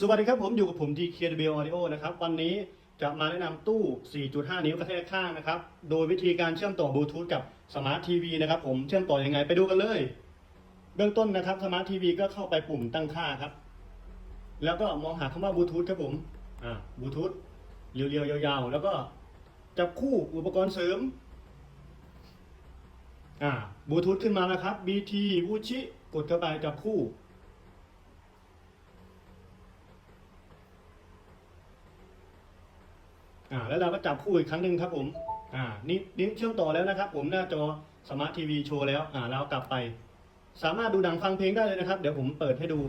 สวัสดีครับผมอยู่กับผม DKW Audio นะครับ วันนี้จะมาแนะนำตู้ 4.5 นิ้วกระแทกข้างนะครับ โดยวิธีการเชื่อมต่อบลูทูธกับสมาร์ททีวีนะครับผมเชื่อมต่อยังไงไปดูกันเลย เบื้องต้นนะครับสมาร์ททีวีก็เข้าไปปุ่มตั้งค่าครับ แล้วก็มองหาคำว่าบลูทูธครับผมอ่าบลูทูธเรียวๆยาวๆ แล้วก็จับคู่อุปกรณ์เสริมอ่าบลูทูธขึ้นมาแล้วครับ BT วูชิกดเข้าไปจับคู่ อ่าแล้วเราก็จับคู่อีกครั้งหนึ่งครับผมอ่านี่นิ้วเชื่อมต่อแล้วนะครับ ผมหน้าจอสมาร์ททีวีโชว์แล้วอ่าเรากลับไป สามารถดูหนังฟังเพลงได้เลยนะครับ เดี๋ยวผมเปิดให้ดู